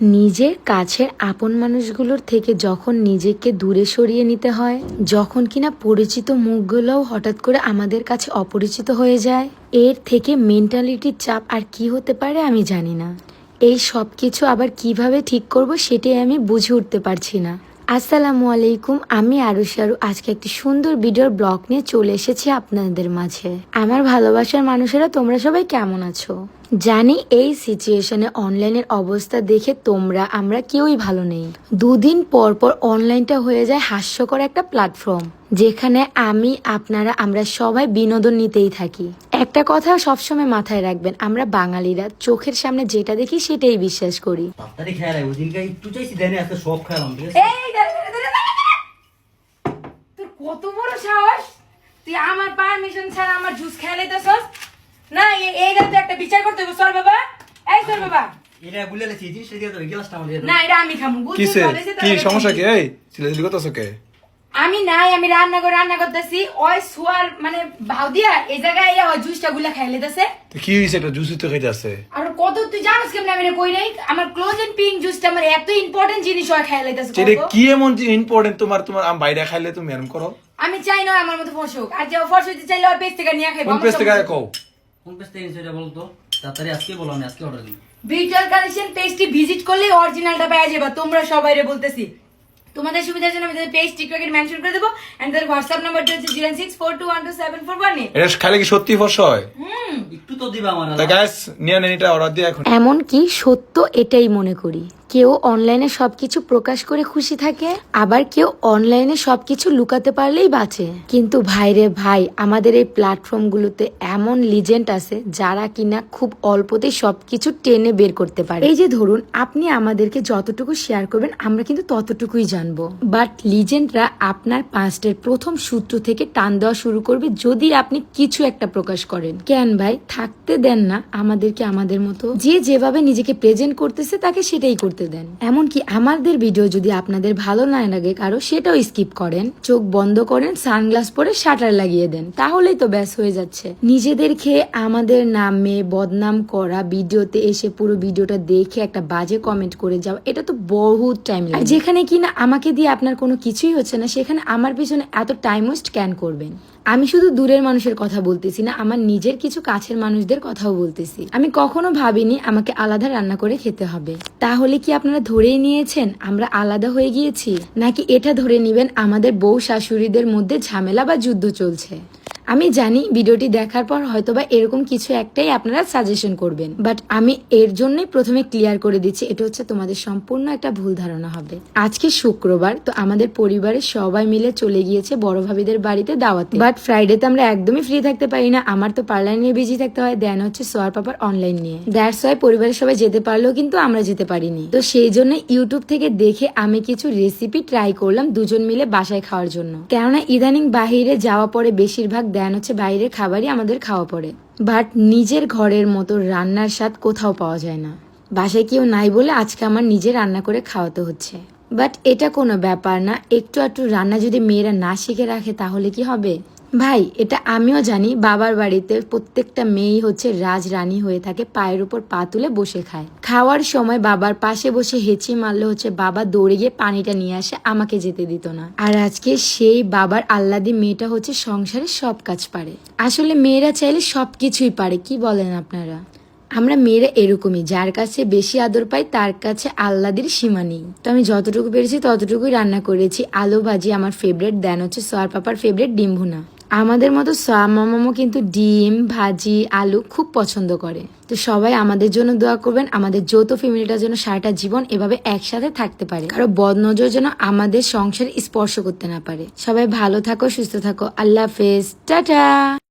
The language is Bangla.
নিজের কাছের আপন মানুষগুলোর থেকে যখন নিজেকে দূরে সরিয়ে নিতে হয়, যখন কিনা পরিচিত মুখগুলোও হঠাৎ করে আমাদের কাছে অপরিচিত হয়ে যায়, এর থেকে মেন্টালিটির চাপ আর কি হতে পারে আমি জানি না। এই সব কিছু আবার কীভাবে ঠিক করব সেটাই আমি বুঝে উঠতে পারছি না। আসসালামু আলাইকুম, আমি আরু শারু আজকে একটি সুন্দর ভিডিওর ব্লগ নিয়ে চলে এসেছি আপনাদের মাঝে। আমার ভালোবাসার মানুষেরা, তোমরা সবাই কেমন আছো? জানি এই সিচুয়েশনে অনলাইনের অবস্থা দেখে তোমরা, আমরা কেউই ভালো নেই। দুদিন পর পর অনলাইনটা হয়ে যায় হাস্যকর একটা প্ল্যাটফর্ম, যেখানে আমি, আপনারা, আমরা সবাই বিনোদন নিতেই থাকি। একটা কথা সবসময় মাথায় রাখবেন আমরা বাঙালিরা চোখের সামনে যেটা দেখি সেটাই বিশ্বাস করি। কত বড় সাহস? তুই আমার পারমিশন ছাড়া আমার জুস খেয়ে লাইতেছস? না এই গাতে একটা বিচার করতে হবে সর বাবা। এই সর বাবা। এটা বুঝলে লেছি জিনিসটা দিয়ে দেবে গ্লাসটা আমার না এটা আমি খামু। তো কি সমস্যা কি? এই ছেলে চিল্লাচিল্লি করতেছো কে? আমি নাই আমি রান্না করে রান্না করতেছি ওই সোয়ার মানে ভাও দিয়া এই জায়গায় এই ওই জুসটা গুলা খাই লাইতেছে তো কি হয়েছে এটা? জুসি তো খাইতে আছে আর কত তুই জানিস কেমন আমি কই নাই? আমার ক্লোজ এন্ড পিঙ্ক জুসটা আমার এত ইম্পর্টেন্ট জিনিস হয় খাই লাইতেছে এটা কি এমন ইম্পর্টেন্ট তোমার তোমার আম বাইরে খাইলে তুমি এরকম করো? আমি চাই না আমার মতো ফসক। আর যে ফসক হইতে চাইলে ওর পেজ থেকে নিয়ে খাইবো। কোন পেজ থেকে কও? কোন পেজ থেকে সেটা বলতো তাড়াতাড়ি আজকে বলো আমি আজকে অর্ডার দিই ভিজুয়াল কালেকশন পেজটি ভিজিট করলে অরিজিনালটা পেয়ে যাবে তোমরা সবাই রে বলতেছি। তোমাদের সুবিধার জন্য আমি তাদের পেজ টিকটকে মেনশন করে দেবো এন্ড তাদের হোয়াটসঅ্যাপ নাম্বারটা হচ্ছে zero six four two one two seven four one এটা খালি কি সত্যি ফস হয়? একটু তো দিবা আমার তা নিয়ে নেন এটা অর্ডার দিয়ে এখন। এমনকি সত্য এটাই মনে করি। কেউ অনলাইনে সবকিছু প্রকাশ করে খুশি থাকে, আবার কেউ অনলাইনে সবকিছু লুকাতে পারলেই বাঁচে। কিন্তু ভাইরে ভাই, আমাদের এই প্ল্যাটফর্মগুলোতে এমন লিজেন্ড আছে যারা কিনা খুব অল্পতেই সবকিছু টেনে বের করতে পারে। এই যে ধরুন, আপনি আমাদেরকে যতটুকু শেয়ার করবেন, আমরা কিন্তু ততটুকুই জানব। বাট লিজেন্ডরা আপনার পাস্টের প্রথম সূত্র থেকে টান দেওয়া শুরু করবে যদি আপনি কিছু একটা প্রকাশ করেন। কেন ভাই? থাকতে দেন না আমাদেরকে আমাদের মতো। যে যেভাবে নিজেকে প্রেজেন্ট করতেছে, তাকে সেটাই করতে দেন। এমনকি আমাদের ভিডিও যদি আপনাদের ভালো না লাগে কারও সেটাও স্কিপ করেন। চোখ বন্ধ করেন সানগ্লাস পরে শাটার লাগিয়ে দেন। তাহলেই তো ব্যাস হয়ে যাচ্ছে। নিজেদেরকে আমাদের নামে বদনাম করা ভিডিওতে এসে পুরো ভিডিওটা দেখে একটা বাজে কমেন্ট করে যাওয়া এটা তো বহুত টাইম লাগে। যেখানে কিনা আমাকে দিয়ে আপনার কোনো কিছুই হচ্ছে না সেখানে আমার পিছনে এত টাইম ওয়েস্ট ক্যান করবেন? আমি শুধু দূরের মানুষের কথা বলতেছি না আমার নিজের কিছু কাছের মানুষদের কথাও বলতেছি। আমি কখনো ভাবিনি আমাকে আলাদা রান্না করে খেতে হবে। তাহলে কি আপনারা ধরেই নিয়েছেন, আমরা আলাদা হয়ে গিয়েছি? নাকি এটা ধরে নিবেন আমাদের বউ শাশুড়িদের মধ্যে ঝামেলা বা যুদ্ধ চলছে? আমি জানি ভিডিওটি দেখার পর হয়তোবা এরকম কিছু একটাই আপনারা সাজেশন করবেন বাট আমি এর জন্যই প্রথমে ক্লিয়ার করে দিচ্ছি, এটা হচ্ছে তোমাদের সম্পূর্ণ একটা ভুল ধারণা হবে। আজকে শুক্রবার, তো আমাদের পরিবারের সবাই মিলে চলে গিয়েছে বড় ভাবিদের বাড়িতে দাওয়াতে। বাট ফ্রাইডেতে আমরা একদমই ফ্রি থাকতে পারি না, আমার তো পার্লার নিয়ে বিজি থাকতে হয় দেন হচ্ছে সোয়ার পাপার অনলাইন নিয়ে। দ্যাটস ওয়াই পরিবারের সবাই যেতে পারলেও কিন্তু আমরা যেতে পারিনি। তো সেই জন্য ইউটিউব থেকে দেখে আমি কিছু রেসিপি ট্রাই করলাম দুজন মিলে বাসায় খাওয়ার জন্য। কেননা ইদানিং বাহিরে যাওয়া পরে বেশিরভাগ দেন হচ্ছে বাইরের খাবারই আমাদের খাওয়া পড়ে। বাট নিজের ঘরের মতো রান্নার স্বাদ কোথাও পাওয়া যায় না। বাসায় কেউ নাই বলে আজকে আমার নিজে রান্না করে খাওয়াতে হচ্ছে। বাট এটা কোনো ব্যাপার না। একটু একটু রান্না যদি মেয়েরা না শিখে রাখে তাহলে কি হবে? ভাই, এটা আমিও জানি, বাবার বাড়িতে প্রত্যেকটা মেয়েই হচ্ছে রাজ রানী হয়ে থাকে, পায়ের উপর পা তুলে বসে খায়। খাওয়ার সময় বাবার পাশে বসে হেঁচি মারলে হচ্ছে বাবা দৌড়ে গিয়ে পানিটা নিয়ে আসে, আমাকে যেতে দিত না। আর আজকে সেই বাবার আল্লাদি মেয়েটা হচ্ছে সংসারে সব কাজ পারে। আসলে মেয়েরা চাইলে সব কিছুই পারে, কি বলেন আপনারা? আমরা মেয়েরা এরকমই, যার কাছে বেশি আদর পাই, তার কাছে আল্লাদের সীমা নেই। তো আমি যতটুকু পেরেছি, ততটুকুই রান্না করেছি। আলু ভাজি আমার ফেভারিট দেন হচ্ছে সোয়ার পাপার ফেভারেট ডিম ভুনা। আমাদের মতো সোয়া মামামও কিন্তু ডিম, ভাজি, আলু খুব পছন্দ করে। তো সবাই আমাদের জন্য দোয়া করবেন, আমাদের যৌথ ফ্যামিলিটার জন্য সারাটা জীবন এভাবে একসাথে থাকতে পারে। কারও বদনজর যেন আমাদের সংসার স্পর্শ করতে না পারে। সবাই ভালো থাকো, সুস্থ থাকো। আল্লাহ হাফেজ। টাটা!